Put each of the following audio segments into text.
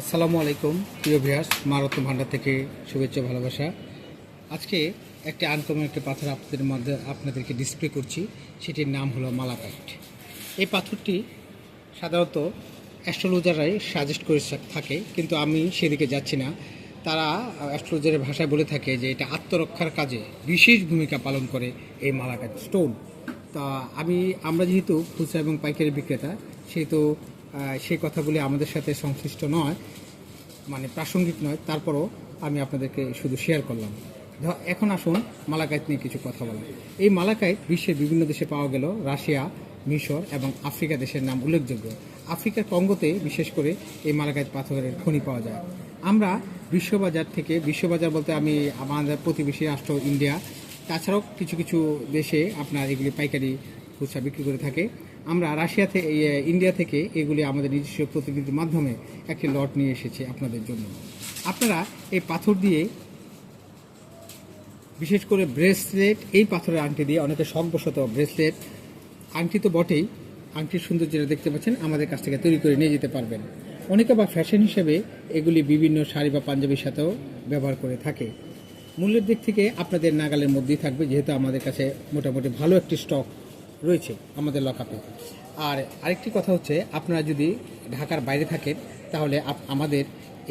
আসসালামু আলাইকুম, প্রিয় ভিয়াস মারত্ন ভান্ডার থেকে শুভেচ্ছা ভালোবাসা। আজকে একটি আনকমন একটি পাথর আপনাদের মধ্যে আপনাদেরকে ডিসপ্লে করছি, সেটির নাম হলো মালাকাইট। এই পাথরটি সাধারণত অ্যাস্ট্রোলজাররাই সাজেস্ট করে থাকে, কিন্তু আমি সেদিকে যাচ্ছি না। তারা অ্যাস্ট্রোলজারের ভাষায় বলে থাকে যে এটা আত্মরক্ষার কাজে বিশেষ ভূমিকা পালন করে এই মালাকাইট স্টোন তা আমি, আমরা যেহেতু খুচরা এবং পাইকারি বিক্রেতা, সেহেতু সেই কথাগুলি আমাদের সাথে সংশ্লিষ্ট নয় মানে প্রাসঙ্গিক নয়, তারপরও আমি আপনাদেরকে শুধু শেয়ার করলাম। এখন আসুন মালাকাইত নিয়ে কিছু কথা বলা। এই মালাকাইত বিশ্বের বিভিন্ন দেশে পাওয়া গেল, রাশিয়া, মিশর এবং আফ্রিকা দেশের নাম উল্লেখযোগ্য। আফ্রিকার কঙ্গোতে বিশেষ করে এই মালাকাইত পাথরের খনি পাওয়া যায়। আমরা বিশ্ববাজার থেকে, বিশ্ববাজার বলতে আমি আমাদের প্রতিবেশী রাষ্ট্র ইন্ডিয়া, তাছাড়াও কিছু কিছু দেশে আপনার এগুলি পাইকারি খুচরা বিক্রি করে থাকে। আমরা রাশিয়া থেকে ইন্ডিয়া থেকে এগুলি আমাদের নিজস্ব প্রতিনিধির মাধ্যমে একটি লট নিয়ে এসেছি আপনাদের জন্য। আপনারা এই পাথর দিয়ে, বিশেষ করে ব্রেসলেট, এই পাথরের আংটি দিয়ে অনেকে শখবশত ব্রেসলেট, আংটি তো বটেই, আংটির সৌন্দর্য যেটা দেখতে পাচ্ছেন, আমাদের কাছ থেকে তৈরি করে নিয়ে যেতে পারবেন। অনেকে বা ফ্যাশন হিসেবে এগুলি বিভিন্ন শাড়ি বা পাঞ্জাবির সাথেও ব্যবহার করে থাকে। মূল্যের দিক থেকে আপনাদের নাগালের মধ্যেই থাকবে, যেহেতু আমাদের কাছে মোটামুটি ভালো একটি স্টক। রয়েছে আমাদের লকআপে। আর আরেকটি কথা হচ্ছে, আপনারা যদি ঢাকার বাইরে থাকেন, তাহলে আমাদের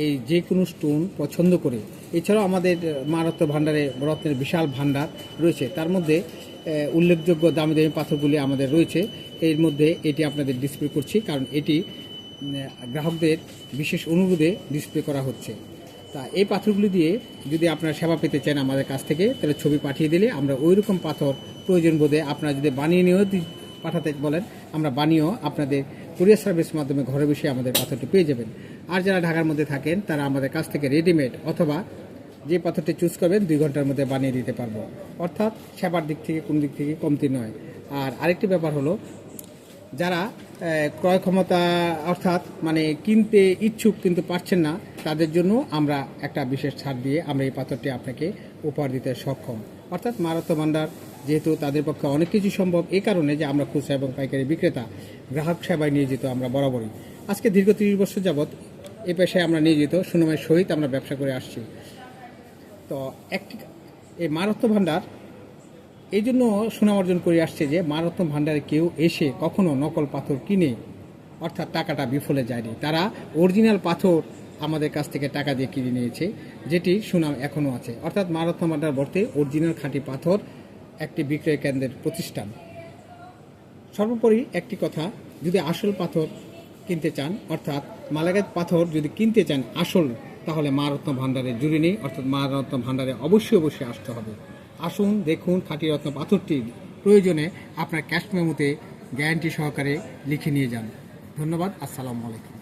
এই যে কোনো স্টোন পছন্দ করে, এছাড়াও আমাদের মারাত্ম ভাণ্ডারে রত্নের বিশাল ভাণ্ডার রয়েছে। তার মধ্যে উল্লেখযোগ্য দামি দামি পাথরগুলি আমাদের রয়েছে। এর মধ্যে এটি আপনাদের ডিসপ্লে করছি, কারণ এটি গ্রাহকদের বিশেষ অনুরোধে ডিসপ্লে করা হচ্ছে। তা এই পাথরগুলি দিয়ে যদি আপনারা সেবা পেতে চান আমাদের কাছ থেকে, তাহলে ছবি পাঠিয়ে দিলে আমরা ওই রকম পাথর প্রয়োজন বোধে আপনারা যদি বানিয়ে নিয়েও পাঠাতে বলেন, আমরা বানিয়েও আপনাদের কুরিয়ার সার্ভিস মাধ্যমে ঘরে বসে আমাদের পাথরটি পেয়ে যাবেন। আর যারা ঢাকার মধ্যে থাকেন, তারা আমাদের কাছ থেকে রেডিমেড অথবা যে পাথরটি চুজ করবেন, দুই ঘণ্টার মধ্যে বানিয়ে দিতে পারব। অর্থাৎ সেবার দিক থেকে, কোন দিক থেকে কমতি নয়। আর আরেকটি ব্যাপার হলো, যারা ক্রয় ক্ষমতা অর্থাৎ মানে কিনতে ইচ্ছুক কিন্তু পারছেন না তাদের জন্য আমরা একটা বিশেষ ছাড় দিয়ে আমরা এই পাথরটি আপনাকে উপহার দিতে সক্ষম। অর্থাৎ মারাত্ম ভান্ডার যেহেতু তাদের পক্ষে অনেক কিছু সম্ভব এই কারণে যে আমরা খুচরা এবং পাইকারি বিক্রেতা, গ্রাহক সেবায় নিয়োজিত আমরা বরাবরই। আজকে দীর্ঘ তিরিশ বছর যাবৎ এ পেশায় আমরা নিয়োজিত, সুনামের সহিত আমরা ব্যবসা করে আসছি। তো একটি, এই মারাত্ম ভান্ডার এই জন্য সুনাম অর্জন করে আসছে যে মারাত্ম ভাণ্ডারে কেউ এসে কখনো নকল পাথর কিনে, অর্থাৎ টাকাটা বিফলে যায়নি। তারা অরিজিনাল পাথর আমাদের কাছ থেকে টাকা দিয়ে কিনে নিয়েছে যেটি সুনাম এখনও আছে। অর্থাৎ মারাত্ম ভাণ্ডার বলতে অরিজিনাল খাঁটি পাথর একটি বিক্রয় কেন্দ্রের প্রতিষ্ঠান। সর্বোপরি একটি কথা, যদি আসল পাথর কিনতে চান, অর্থাৎ মালাগাত পাথর যদি কিনতে চান আসল, তাহলে মা রত্ন ভাণ্ডারে জুড়ে নেই অর্থাৎ মা ভাণ্ডারে অবশ্যই অবশ্যই আসতে হবে। আসুন, দেখুন খাঁটি রত্ন পাথরটি প্রয়োজনে আপনার ক্যাশ মেমোতে গ্যারান্টি সহকারে লিখে নিয়ে যান। ধন্যবাদ, আসসালামু আলাইকুম।